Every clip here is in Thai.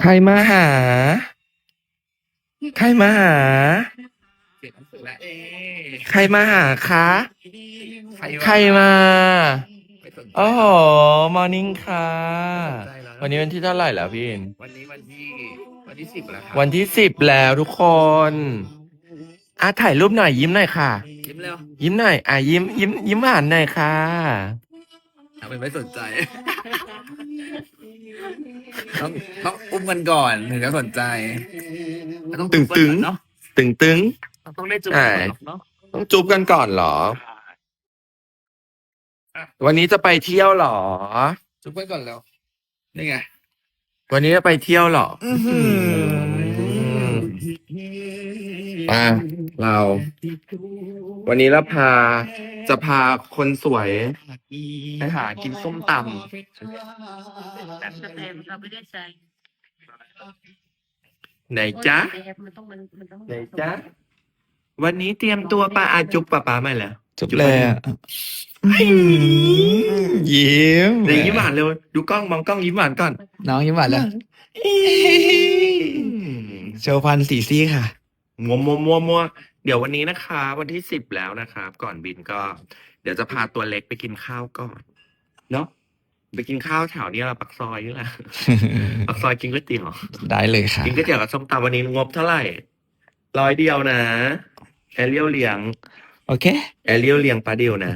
ใครมาหา ใครมาหาเขียนหนังสือแล้วเอ๊ะใครมาหาคะ ใครใครมาไม่สนใจโอ้โหมอร์นิ่งค่ะไม่สนใจแล้ววันนี้วันที่เท่าไหร่แล้วพี่อินวันนี้วันที่วันที่สิบแล้วครับวันที่สิบแล้วทุกคนอะถ่ายรูปหน่อยยิ้มหน่อยค่ะ ยิ้มเร็วยิ้มหน่อยอะยิ้มยิ้มยิ้มหวานหน่อยค่ะ ทำเป็นไม่สนใจ ต้องต้องอุ้มกันก่อนถึงจะสนใจต้องตึงตึงเนาะตึงตึงต้องได้จุ๊บอ่าก่อนเนาะต้องจูบกันก่อนเหรอ วันนี้จะไปเที่ยวเหรอ จุ๊บกันก่อนแล้วนี่ไงวันนี้จะไปเที่ยวเหรออื้อหืออะเรา วันนี้เราพาจะพาคนสวย ไปหากินส้มตแบบสแตมป์เราไม่ได้ใช้ำไหนจ๊ะมันต้องมันมันต้องไหนจ๊ะ วันนี้เตรียมตัวปลาอาจุบป้าป้ามาแล้วจุบเลยอะยิ้มเดี๋ยวยิ้มหวานเร็วดูกล้องมองกล้องยิ้มหวานก่อนน้องยิ้มหวานแล้วโชว์ฟันสีซี่ค่ะ มัวมัวมัวมัว เดี๋ยววันนี้นะคะวันที่สิบแล้วนะครับ ก่อนบินก็ เดี๋ยวจะพาตัวเล็กไปกินข้าวก่อนเนาะไปกินข้าวแถวนี้แหละปักซอยนี่แหละปักซอยกินก๋วยเตี๋ยวได้เลยค่ะกินก๋วยเตี๋ยวกับส้มตำวันนี้งบเท่าไหร่ร้อยเดียวนะแอเรียลเลี้ยงโอเค แอเรียลเลี้ยงปลาเดียวนะ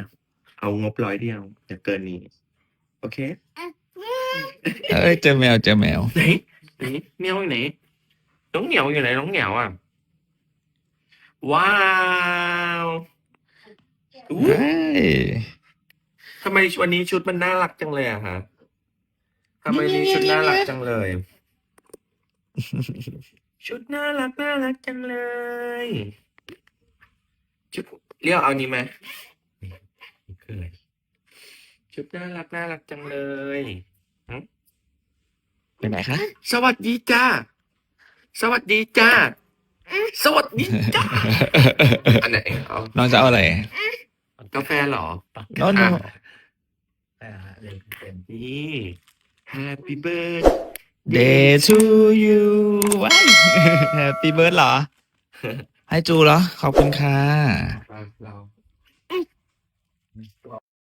เอางบร้อยเดียวอย่าเกินนี้ โอเคเอ้ยเจอแมวเจอแมวไหนไหนเหนียวอยู่ไหนน้องเหนียวอยู่ไหนน้องเหนียวอะ ว้าวอู้เฮ้ยทำไมวันนี้ชุดมันน่ารักจังเลยอะฮะทำไมนี้ชุดน่ารักจังเลย ชุดน่ารักน่ารักจังเลยชุดเรียกเอานี้ไหมนี่นี่คืออะไรชุดน่ารักน่ารักจังเลยไปไหนคะ สวัสดีจ้า สวัสดีจ้า สวัสดีจ้าอันไหนเอาน้องจะเอาอะไรกาแฟหรอน้องเด็กเต็มที่ Happy birthday to you Happy birthday หรอ ให้จูเหรอ ขอบคุณค่ะ